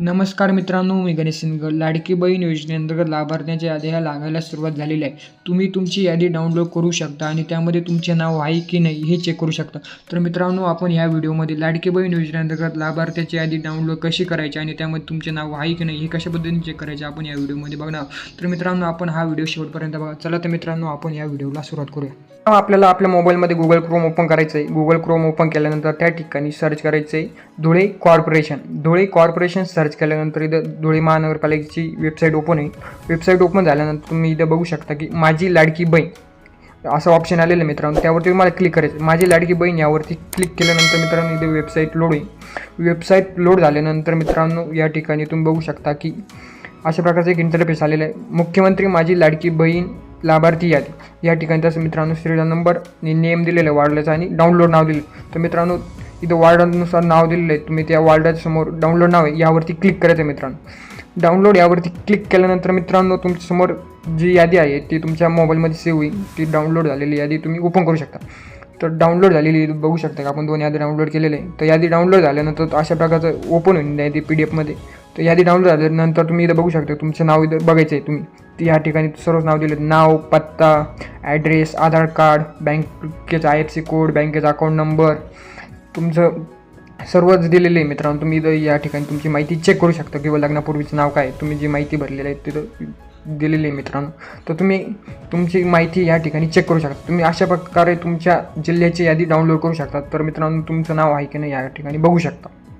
नमस्कार मित्रांनो मी गणेश सिंगल लाडकी बहीण योजनेअंतर्गत लाभार्थ्यांच्या याद्या लागायला सुरुवात झालेली आहे. तुम्ही तुमची यादी डाउनलोड करू शकता आणि त्यामध्ये तुमचे नाव आहे की नाही हे चेक करू शकता. तर मित्रांनो आपण या व्हिडिओमध्ये लाडकी बहीण योजनेअंतर्गत लाभार्थ्याची यादी डाउनलोड कशी करायची आणि त्यामध्ये तुमचे नाव आहे की नाही हे कशा पद्धतीने चेक करायचे आपण या व्हिडिओमध्ये बघणार तर मित्रांनो आपण हा व्हिडिओ शेवटपर्यंत बघा. चला तर मित्रांनो आपण या व्हिडिओला सुरुवात करूया. आपल्याला आपल्या मोबाईलमध्ये गुगल क्रोम ओपन करायचं आहे गुगल क्रोम ओपन केल्यानंतर त्या ठिकाणी सर्च करायचं आहे Dhule corporation Dhule corporation search केल्यानंतर इथं धुळे महानगरपालिकेची वेबसाईट ओपन आहे. वेबसाईट ओपन झाल्यानंतर तुम्ही इथं बघू शकता की माझी लाडकी बहीण असं ऑप्शन आलेलं आहे मित्रांनो. त्यावरती तुम्हाला क्लिक करायचं माझी लाडकी बहीण यावरती क्लिक केल्यानंतर मित्रांनो इथे वेबसाईट लोड होईल वेबसाईट लोड झाल्यानंतर मित्रांनो या ठिकाणी तुम्ही बघू शकता की अशा प्रकारचं एक इंटरफेस आलेलं आहे. मुख्यमंत्री माझी लाडकी बहीण लाभार्थी यादी या ठिकाणी तसं मित्रांनो श्रीला नंबर नेम दिलेलं आहे आणि डाउनलोड नाव दिलं तर मित्रांनो इथं वार्डानुसार नाव दिलेलं आहे. तुम्ही त्या वार्डाच्या समोर डाउनलोड नाव आहे. यावरती क्लिक करायचं आहे मित्रांनो. डाउनलोड यावरती क्लिक केल्यानंतर मित्रांनो तुमच्यासमोर जी यादी आहे ती तुमच्या मोबाईलमध्ये सेव्ह होईल. ती डाउनलोड झालेली यादी तुम्ही ओपन करू शकता. तर डाउनलोड झालेली बघू शकता का? आपण दोन यादी डाउनलोड केलेले आहे. तर यादी डाउनलोड झाल्यानंतर अशा प्रकारचं ओपन होईल यादी पी डी एफमध्ये तर यादी डाउनलोड झाल्यानंतर तुम्ही इथं बघू शकता तुमचं नाव इथं बघायचं आहे तुम्ही. या ठिकाणी सर्वच नाव दिले नाव पत्ता ॲड्रेस आधार कार्ड बँकेचा आय एफ सी कोड बँकेचा अकाउंट नंबर तुमचं सर्वच दिलेलं आहे मित्रांनो. तुम्ही इथं या ठिकाणी तुमची माहिती चेक करू शकता किंवा लग्नापूर्वीचं नाव काय तुम्ही जी माहिती भरलेली आहे तिथं दिलेली आहे मित्रांनो. तर तुम्ही तुमची माहिती या ठिकाणी चेक करू शकता. तुम्ही अशा प्रकारे तुमच्या जिल्ह्याची यादी डाउनलोड करू शकता. तर मित्रांनो तुमचं नाव आहे की नाही या ठिकाणी बघू शकता.